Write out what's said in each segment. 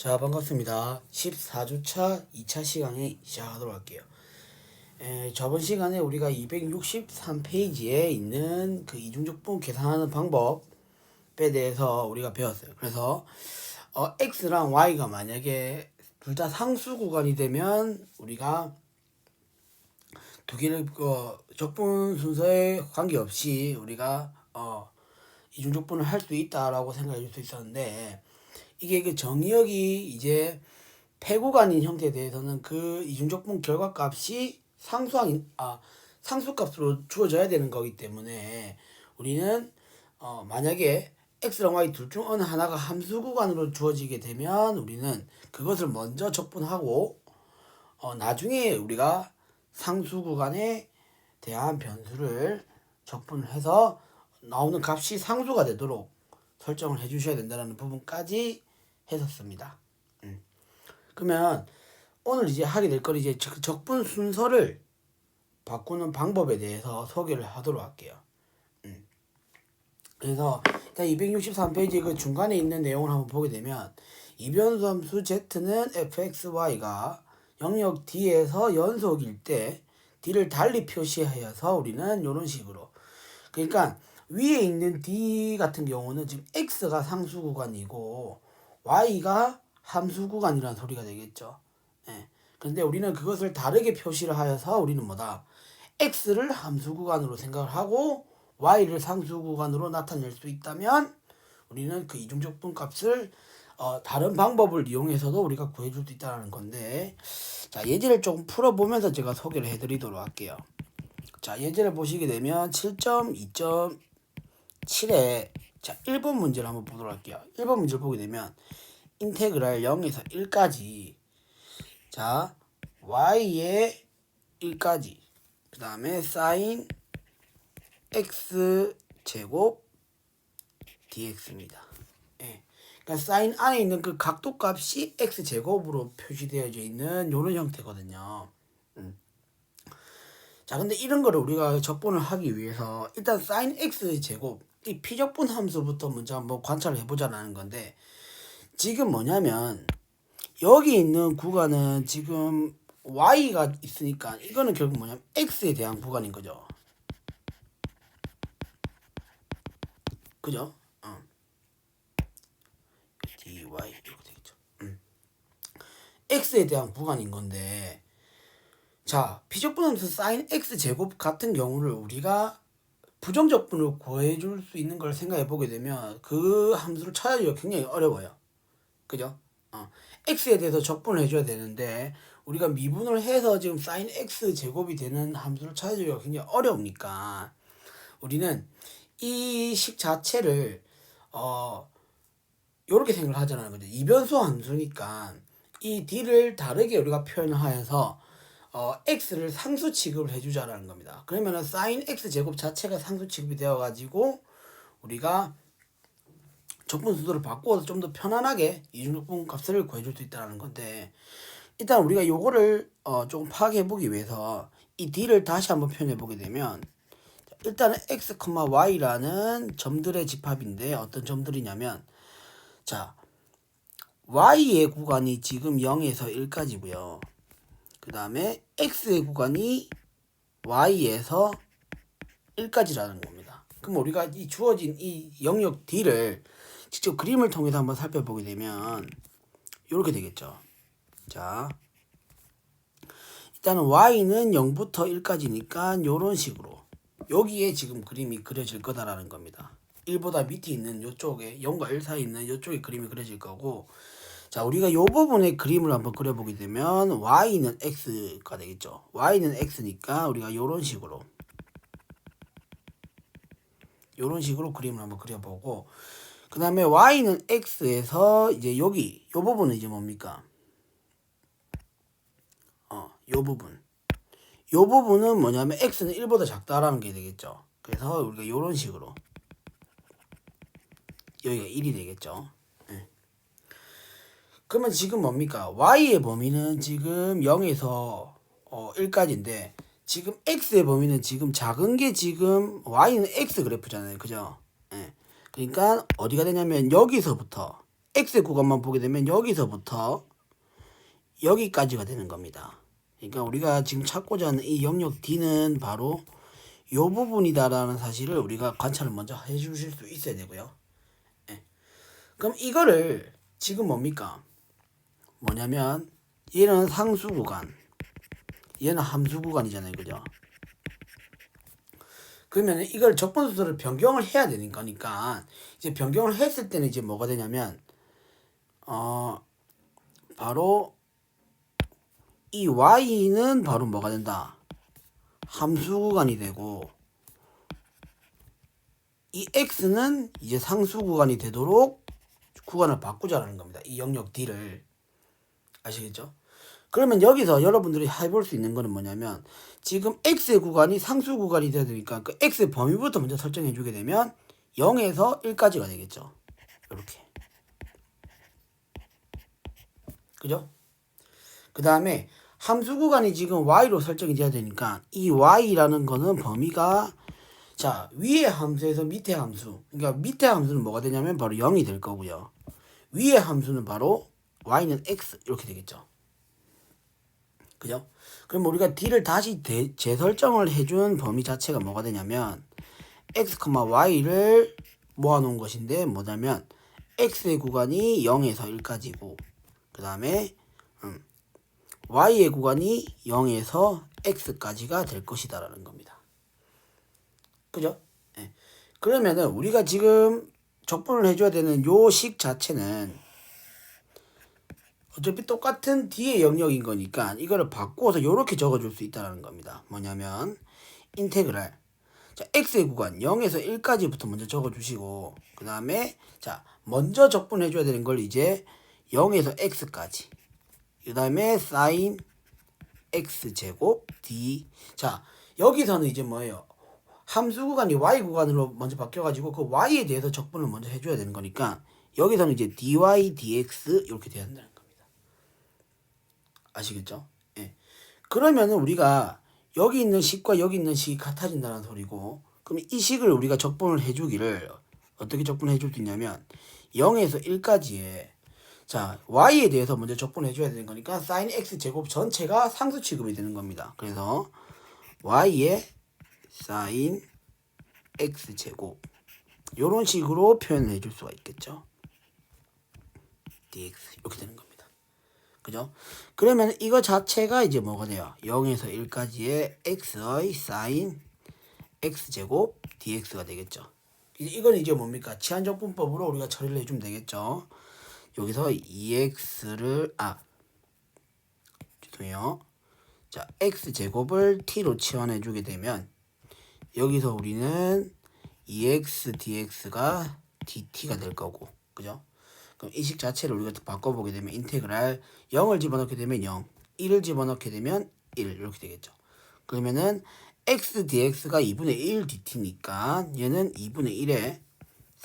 자 반갑습니다. 14주차 2차 시간에 시작하도록 할게요. 에, 저번 시간에 우리가 263페이지에 있는 그 이중적분 계산하는 방법에 대해서 우리가 배웠어요. 그래서 어, x랑 y가 만약에 둘 다 상수 구간이 되면 우리가 두 개를 어, 적분 순서에 관계없이 우리가 어, 이중적분을 할 수 있다라고 생각해 줄 수 있었는데 이게 그 정의역이 이제 폐구간인 형태에 대해서는 그 이중적분 결과값이 상수항 아 상수값으로 주어져야 되는 거기 때문에 우리는 어 만약에 x랑 y 둘 중 어느 하나가 함수 구간으로 주어지게 되면 우리는 그것을 먼저 적분하고 어 나중에 우리가 상수 구간에 대한 변수를 적분해서 나오는 값이 상수가 되도록 설정을 해 주셔야 된다는 부분까지 했었습니다. 음. 그러면 오늘 이제 하게 될 거는 이제 적- 적분 순서를 바꾸는 방법에 대해서 소개를 하도록 할게요. 음. 그래서 일단 263페이지 그 중간에 있는 내용을 한번 보게 되면 이변수 함수 z는 fxy가 영역 d에서 연속일 때 d를 달리 표시하여서 우리는 이런 식으로 그러니까 위에 있는 D 같은 경우는 지금 X가 상수 구간이고 Y가 함수 구간이라는 소리가 되겠죠. 예. 그런데 우리는 그것을 다르게 표시를 하여서 우리는 뭐다? X를 함수 구간으로 생각을 하고 Y를 상수 구간으로 나타낼 수 있다면 우리는 그 이중적 분 값을 어, 다른 방법을 이용해서도 우리가 구해줄 수 있다는 건데 자 예제를 조금 풀어보면서 제가 소개를 해드리도록 할게요. 자 예제를 보시게 되면 7.2.7에 자 1번 문제를 한번 보도록 할게요. 1번 문제를 보게 되면 인테그랄 0에서 1까지 자 y의 1까지 그 다음에 사인 x 제곱 dx입니다. 예. 그러니까 사인 안에 있는 그 각도 값이 x 제곱으로 표시되어져 있는 이런 형태거든요. 음. 자, 근데 이런 거를 우리가 적분을 하기 위해서 일단 사인 x 제곱 이 피적분 함수부터 먼저 한번 관찰을 해보자라는 건데 지금 뭐냐면 여기 있는 구간은 지금 y가 있으니까 이거는 결국 뭐냐면 x에 대한 구간인 거죠. 그죠? 어. dy 이렇게 되겠죠. 음. x에 대한 구간인 건데 자 비적분함수 사인 x 제곱 같은 경우를 우리가 부정적분을 구해줄 수 있는 걸 생각해 보게 되면 그 함수를 찾아주기가 굉장히 어려워요. 그죠? 어. x에 대해서 적분을 해줘야 되는데 우리가 미분을 해서 지금 사인 x 제곱이 되는 함수를 찾아주기가 굉장히 어려우니까 우리는 이 식 자체를 어 요렇게 생각을 하자는 거죠. 이변수 함수니까 이 d를 다르게 우리가 표현을 하여서 어, x를 상수 취급을 해주자라는 겁니다. 그러면은 sin x 제곱 자체가 상수 취급이 되어가지고 우리가 적분 수도를 바꾸어서 좀 더 편안하게 이중적분 값을 구해줄 수 있다는 건데 일단 우리가 요거를 어, 조금 파악해 보기 위해서 이 d를 다시 한번 표현해 보게 되면 자, 일단은 x, y라는 점들의 집합인데 어떤 점들이냐면 자 y의 구간이 지금 0에서 1까지고요. 그 다음에 x의 구간이 y에서 1까지라는 겁니다. 그럼 우리가 이 주어진 이 영역 d를 직접 그림을 통해서 한번 살펴보게 되면 이렇게 되겠죠. 자, 일단은 y는 0부터 1까지니까 이런 식으로 여기에 지금 그림이 그려질 거다라는 겁니다. 1보다 밑에 있는 이쪽에 0과 1 사이에 있는 이쪽에 그림이 그려질 거고 자, 우리가 이 부분의 그림을 한번 그려보게 되면 y는 x가 되겠죠. y는 x니까 우리가 이런 식으로 이런 식으로 그림을 한번 그려보고 그 다음에 y는 x에서 이제 여기 이 부분은 이제 뭡니까? 어, 이 부분. 이 부분은 뭐냐면 x는 1보다 작다라는 게 되겠죠. 그래서 우리가 이런 식으로 여기가 1이 되겠죠. 그러면 지금 뭡니까? y의 범위는 지금 0에서 어, 1까지인데 지금 x의 범위는 지금 작은 게 지금 y는 x 그래프잖아요. 그죠? 예. 그러니까 어디가 되냐면 여기서부터 x 구간만 보게 되면 여기서부터 여기까지가 되는 겁니다. 그러니까 우리가 지금 찾고자 하는 이 영역 D는 바로 요 부분이다라는 사실을 우리가 관찰을 먼저 해 주실 수 있어야 되고요. 예. 그럼 이거를 지금 뭡니까? 뭐냐면 얘는 상수 구간, 얘는 함수 구간이잖아요. 그죠? 그러면 이걸 적분 순서를 변경을 해야 되는 거니까 이제 변경을 했을 때는 이제 뭐가 되냐면 어 바로 이 y는 바로 뭐가 된다? 함수 구간이 되고 이 x는 이제 상수 구간이 되도록 구간을 바꾸자라는 겁니다. 이 영역 d를 아시겠죠? 그러면 여기서 여러분들이 해볼 수 있는 거는 뭐냐면 지금 x의 구간이 상수 구간이 되야 되니까 그 x의 범위부터 먼저 설정해 주게 되면 0에서 1까지가 되겠죠. 이렇게. 그죠? 그 다음에 함수 구간이 지금 y로 설정이 돼야 되니까 이 y라는 거는 범위가 자 위의 함수에서 밑의 함수 그러니까 밑의 함수는 뭐가 되냐면 바로 0이 될 거고요 위의 함수는 바로 y는 x 이렇게 되겠죠 그죠? 그럼 우리가 d를 다시 대, 재설정을 해준 범위 자체가 뭐가 되냐면 x, y를 모아놓은 것인데 뭐냐면 x의 구간이 0에서 1까지고 그 다음에 음, y의 구간이 0에서 x까지가 될 것이다 라는 겁니다. 그죠? 예. 그러면은 우리가 지금 적분을 해줘야 되는 요 식 자체는 어차피 똑같은 D의 영역인 거니까 이거를 바꾸어서 이렇게 적어줄 수 있다는 겁니다. 뭐냐면 인테그랄. 자 x의 구간 0에서 1까지부터 먼저 적어주시고 그 다음에 자 먼저 적분해줘야 되는 걸 이제 0에서 x까지 그 다음에 사인 x 제곱 d. 자 여기서는 이제 뭐예요? 함수 구간이 y 구간으로 먼저 바뀌어가지고 그 y에 대해서 적분을 먼저 해줘야 되는 거니까 여기서는 이제 dy dx 이렇게 돼야 겁니다 아시겠죠? 예. 그러면은 우리가 여기 있는 식과 여기 있는 식이 같아진다는 소리고 그럼 이 식을 우리가 적분을 해주기를 어떻게 적분해 줄 수 있냐면 0에서 1까지의 자, y에 대해서 먼저 적분해 줘야 되는 거니까 sin x 제곱 전체가 상수 취급이 되는 겁니다. 그래서 y의 sin x 제곱 요런 식으로 표현해 줄 수가 있겠죠. dx 이렇게 되는 겁니다. 그죠? 그러면 이거 자체가 이제 뭐가 돼요? 0에서 1까지의 x의 sin x 제곱 dx가 되겠죠. 이건 이제 뭡니까? 치환적분법으로 우리가 처리를 해주면 되겠죠. 여기서 2x를 아 죄송해요. 자 x 제곱을 t로 치환해 주게 되면 여기서 우리는 2x dx가 dt가 될 거고 그죠? 그럼 이식 자체를 우리가 바꿔보게 되면 인테그랄 0을 집어넣게 되면 0, 1을 집어넣게 되면 1 이렇게 되겠죠. 그러면은 x dx가 2분의 1 dt니까 얘는 2분의 1의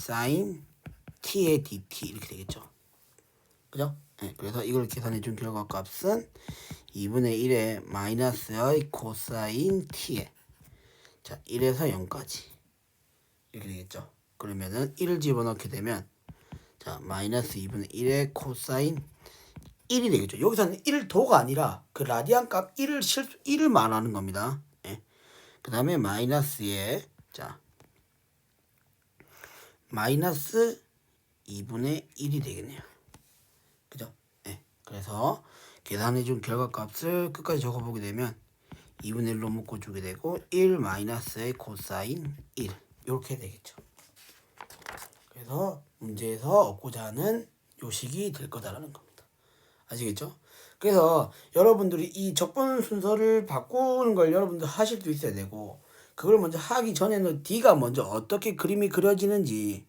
sin t의 dt 이렇게 되겠죠. 그죠? 네, 그래서 이걸 계산해 준 결과 값은 2분의 1의 마이너스의 코사인 t에 자 1에서 0까지 이렇게 되겠죠. 그러면은 1을 집어넣게 되면 자 마이너스 2분의 1의 코사인 1이 되겠죠. 여기서는 1 도가 아니라 그 라디안 값 1을 실수 1을 말하는 겁니다. 예. 그 다음에 마이너스에 자 마이너스 2분의 1이 되겠네요. 그죠? 예. 그래서 계산해 준 결과 값을 끝까지 적어보게 되면 2분의 1로 묶어주게 되고 1 마이너스의 코사인 1 이렇게 되겠죠. 그래서 문제에서 얻고자 하는 요식이 될 거다라는 겁니다. 아시겠죠? 그래서 여러분들이 이 적분 순서를 바꾸는 걸 여러분들 하실 수 있어야 되고 그걸 먼저 하기 전에는 D가 먼저 어떻게 그림이 그려지는지를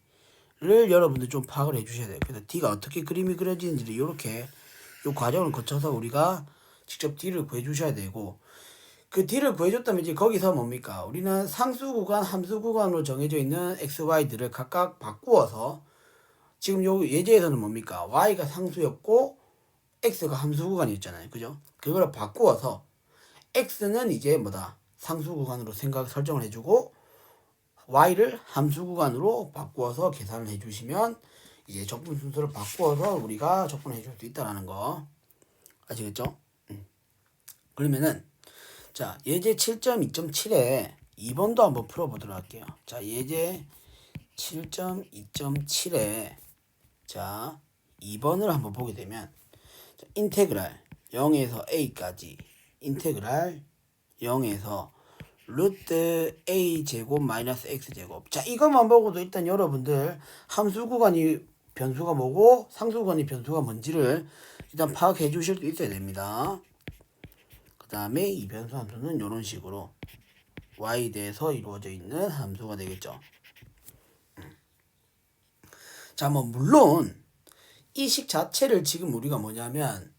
여러분들 좀 파악을 해주셔야 돼요. 그래서 D가 어떻게 그림이 그려지는지를 이렇게 이 과정을 거쳐서 우리가 직접 D를 구해주셔야 되고 그 D를 구해줬다면 이제 거기서 뭡니까? 우리는 상수 구간, 함수 구간으로 정해져 있는 x, y들을 각각 바꾸어서 지금 요 예제에서는 뭡니까? y가 상수였고 x가 함수 구간이었잖아요. 그죠? 그거를 바꾸어서 x는 이제 뭐다? 상수 구간으로 생각 설정을 해주고 y를 함수 구간으로 바꾸어서 계산을 해주시면 이제 적분 순서를 바꾸어서 우리가 적분해 줄 수 있다라는 거 아시겠죠? 음. 그러면은 자 예제 7.2.7에 2번도 한번 풀어보도록 할게요. 자 예제 7.2.7에 자 2번을 한번 보게 되면 자, 인테그랄 0에서 a까지 인테그랄 0에서 루트 a 제곱 마이너스 x 제곱 자 이것만 보고도 일단 여러분들 함수 구간이 변수가 뭐고 상수 구간이 변수가 뭔지를 일단 파악해 주실 수 있어야 됩니다 그 다음에 이 변수 함수는 이런 식으로 y에 대해서 이루어져 있는 함수가 되겠죠 자 뭐 물론 이 식 자체를 지금 우리가 뭐냐면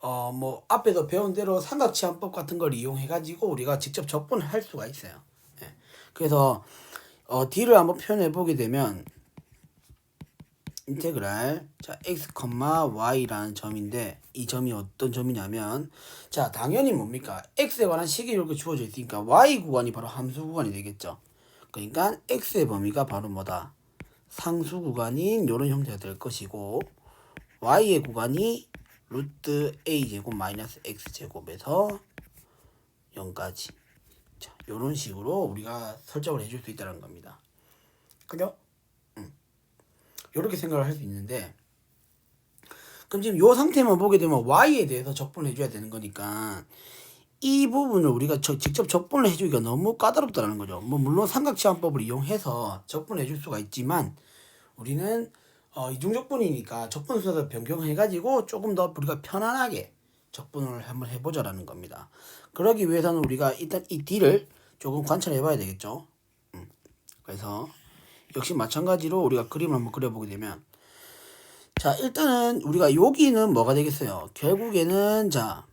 어 뭐 앞에도 배운 대로 삼각지함법 같은 걸 이용해 가지고 우리가 직접 적분을 할 수가 있어요. 예. 그래서 어 d를 한번 표현해 보게 되면 인테그랄 자 x, y라는 점인데 이 점이 어떤 점이냐면 자 당연히 뭡니까 x에 관한 식이 이렇게 주어져 있으니까 y 구간이 바로 함수 구간이 되겠죠. 그러니까 x의 범위가 바로 뭐다 상수 구간인 이런 형태가 될 것이고 y의 구간이 루트 a 제곱 마이너스 x 제곱에서 0까지 자 이런 식으로 우리가 설정을 해줄 수 있다는 겁니다. 그죠? 음. 이렇게 생각을 할 수 있는데 그럼 지금 이 상태만 보게 되면 y에 대해서 적분을 해줘야 되는 거니까 이 부분을 우리가 저- 직접 적분을 해주기가 너무 까다롭다는 거죠. 뭐 물론 삼각지함법을 이용해서 적분해 줄 수가 있지만 우리는 어, 이중적분이니까 적분 순서를 변경해가지고 조금 더 우리가 편안하게 적분을 한번 해보자라는 겁니다. 그러기 위해서는 우리가 일단 이 D를 조금 관찰해봐야 되겠죠. 음. 그래서 역시 마찬가지로 우리가 그림을 한번 그려보게 되면 자 일단은 우리가 여기는 뭐가 되겠어요? 결국에는 자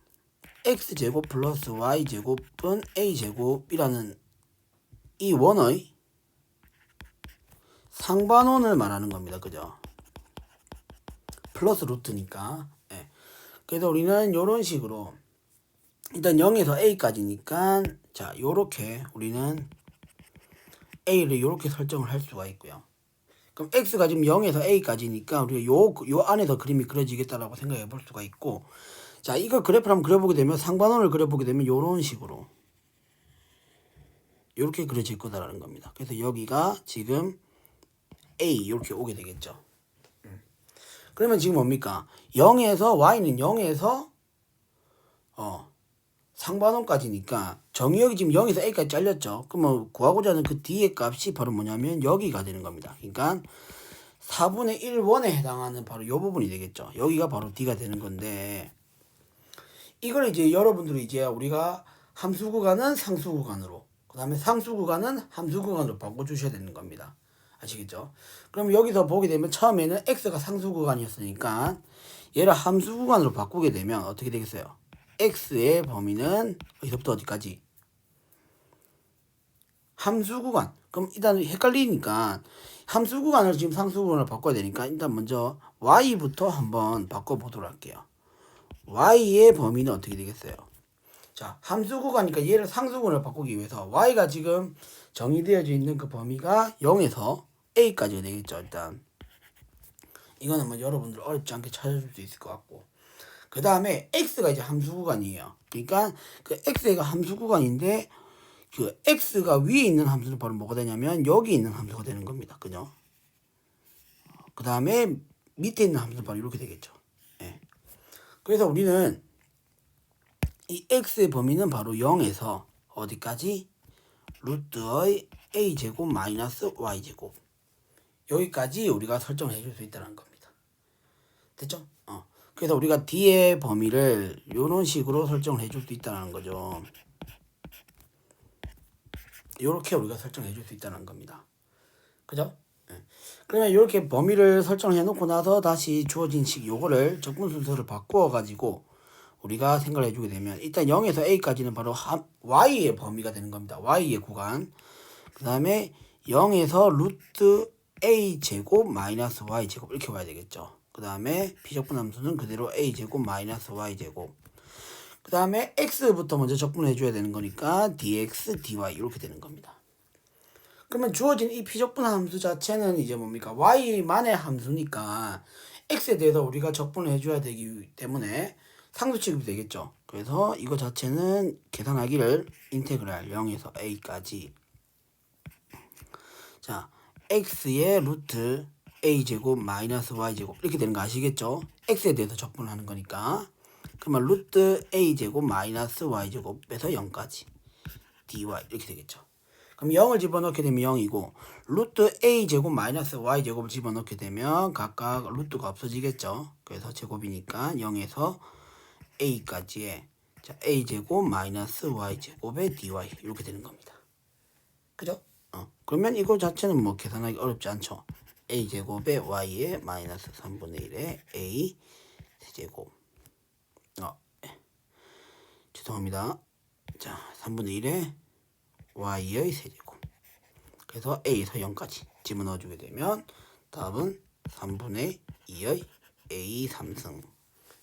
x 제곱 플러스 y 제곱은 a 제곱이라는 이 원의 상반원을 말하는 겁니다. 그죠? 플러스 루트니까. 예. 그래서 우리는 이런 식으로 일단 0에서 a까지니까 자 요렇게 우리는 a를 요렇게 설정을 할 수가 있고요. 그럼 x가 지금 0에서 a까지니까 우리가 요, 요 안에서 그림이 그려지겠다라고 생각해 볼 수가 있고 자 이걸 그래프를 한번 그려보게 되면 상반원을 그려보게 되면 요런 식으로 이렇게 그려질 거다라는 겁니다. 그래서 여기가 지금 A 이렇게 오게 되겠죠. 음. 그러면 지금 뭡니까? 0에서 y는 0에서 어 상반원까지니까 정의역이 지금 0에서 a까지 잘렸죠. 그러면 구하고자 하는 그 뒤의 값이 바로 뭐냐면 여기가 되는 겁니다. 그러니까 4분의 1원에 해당하는 바로 이 부분이 되겠죠. 여기가 바로 d가 되는 건데 이걸 이제 여러분들이 이제 우리가 함수 구간은 상수 구간으로 그 다음에 상수 구간은 함수 구간으로 바꿔주셔야 되는 겁니다. 아시겠죠? 그럼 여기서 보게 되면 처음에는 x가 상수 구간이었으니까 얘를 함수 구간으로 바꾸게 되면 어떻게 되겠어요? X의 범위는 어디서부터 어디까지? 함수 구간. 그럼 일단 헷갈리니까 함수 구간을 지금 상수 구간으로 바꿔야 되니까 일단 먼저 y부터 한번 바꿔보도록 할게요. y의 범위는 어떻게 되겠어요? 자, 함수 구간이니까 얘를 상수 구간으로 바꾸기 위해서 y가 지금 정의되어져 있는 그 범위가 0에서 a까지가 되겠죠, 일단. 이거는 뭐 여러분들 어렵지 않게 찾아줄 수 있을 것 같고. 그 다음에 x가 이제 함수 구간이에요. 그러니까 그 x가 함수 구간인데 그 x가 위에 있는 함수는 바로 뭐가 되냐면 여기 있는 함수가 되는 겁니다. 그죠? 그 다음에 밑에 있는 함수는 바로 이렇게 되겠죠. 예. 그래서 우리는 이 x의 범위는 바로 0에서 어디까지? 루트의 a 제곱 마이너스 y 제곱 여기까지 우리가 설정을 해줄 수 있다는 겁니다. 됐죠? 어. 그래서 우리가 d의 범위를 이런 식으로 설정을 해줄 수 있다는 거죠. 이렇게 우리가 설정해 줄 수 있다는 겁니다. 그죠? 예. 그러면 이렇게 범위를 설정해 놓고 나서 다시 주어진 식 요거를 적분 순서를 바꾸어 가지고 우리가 생각을 해주게 되면 일단 0에서 a까지는 바로 함, y의 범위가 되는 겁니다. y의 구간. 그 다음에 0에서 루트 a 제곱 마이너스 y 제곱 이렇게 와야 되겠죠. 그 다음에 비적분 함수는 그대로 a 제곱 마이너스 y 제곱. 그 다음에 x부터 먼저 적분해 줘야 되는 거니까 dx, dy 이렇게 되는 겁니다. 그러면 주어진 이 피적분 함수 자체는 이제 뭡니까? y만의 함수니까 x에 대해서 우리가 적분을 해줘야 되기 때문에 상수 취급이 되겠죠. 그래서 이거 자체는 계산하기를 인테그랄 0에서 a까지 자 x의 루트 a제곱 마이너스 y제곱 이렇게 되는 거 아시겠죠? x에 대해서 적분하는 거니까 그러면 루트 a제곱 마이너스 y제곱에서 0까지 dy 이렇게 되겠죠. 그럼 0을 집어넣게 되면 0이고 루트 a제곱 마이너스 y제곱을 집어넣게 되면 각각 루트가 없어지겠죠. 그래서 제곱이니까 0에서 a까지의 자, a제곱 마이너스 y제곱의 dy 이렇게 되는 겁니다. 그죠? 어. 그러면 이거 자체는 뭐 계산하기 어렵지 않죠. A제곱의 y의 마이너스 3분의 1의 a 세제곱 어, 예. 죄송합니다. 자, 3분의 1의 y의 세제곱. 그래서 a에서 0까지 집어넣어주게 되면 답은 3분의 2의 a 3승.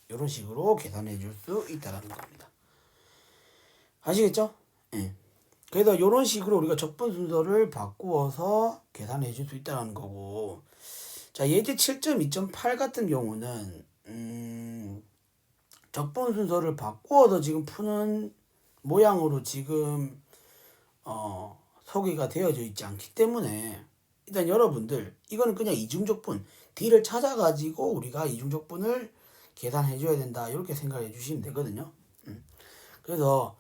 이런 식으로 계산해 줄 수 있다라는 겁니다. 아시겠죠? 예. 그래서 이런 식으로 우리가 적분 순서를 바꾸어서 계산해 줄 수 있다는 거고 자 예제 7.2.8 같은 경우는 음, 적분 순서를 바꾸어서 지금 푸는 모양으로 지금 어, 소개가 되어져 있지 않기 때문에 일단 여러분들 이거는 그냥 이중적분 D를 찾아가지고 우리가 이중적분을 계산해 줘야 된다 이렇게 생각해 주시면 되거든요. 음. 그래서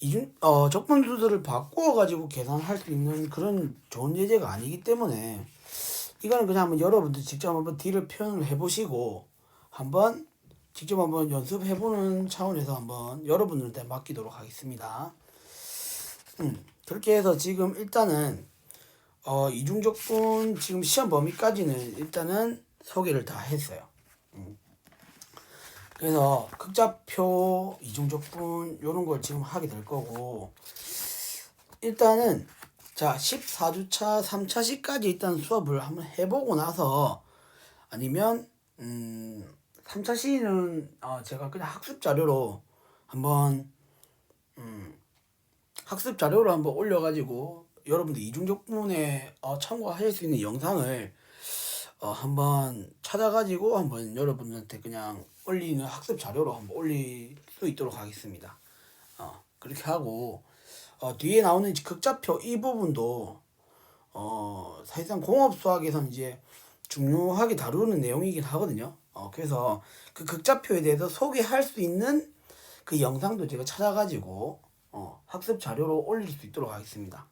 이중 어 적분 순서를 바꾸어 가지고 계산할 수 있는 그런 좋은 예제가 아니기 때문에 이거는 그냥 한번 여러분들 직접 한번 D를 표현을 해보시고 한번 직접 한번 연습해보는 차원에서 한번 여러분들한테 맡기도록 하겠습니다. 음, 그렇게 해서 지금 일단은 어, 이중적분 지금 시험 범위까지는 일단은 소개를 다 했어요. 음. 그래서 극좌표 이중적분 요런 걸 지금 하게 될 거고 일단은 자 14주차 3차시까지 일단 수업을 한번 해보고 나서 아니면 음 3차 시는 어 제가 그냥 학습 자료로 한번 음 학습 자료로 한번 올려가지고 여러분들 이중적분에 어 참고하실 수 있는 영상을 어 한번 찾아가지고 한번 여러분한테 그냥 올리는 학습 자료로 한번 올릴 수 있도록 하겠습니다. 어 그렇게 하고 어 뒤에 나오는 극좌표 이 부분도 어 사실상 공업 수학에서는 이제 중요하게 다루는 내용이긴 하거든요. 어, 그래서 그 극좌표에 대해서 소개할 수 있는 그 영상도 제가 찾아가지고 어, 학습 자료로 올릴 수 있도록 하겠습니다.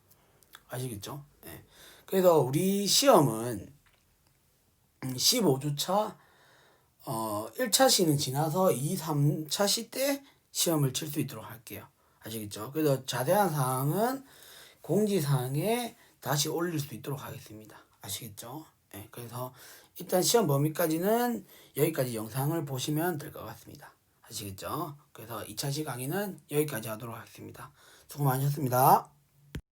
아시겠죠? 예. 그래서 우리 시험은 음, 15주차 어, 1차 시는 지나서 2, 3차 시 때 시험을 칠 수 있도록 할게요. 아시겠죠? 그래서 자세한 사항은 공지사항에 다시 올릴 수 있도록 하겠습니다. 아시겠죠? 예, 그래서 일단 시험 범위까지는 여기까지 영상을 보시면 될 것 같습니다. 아시겠죠? 그래서 2차 시 강의는 여기까지 하도록 하겠습니다. 수고 많으셨습니다.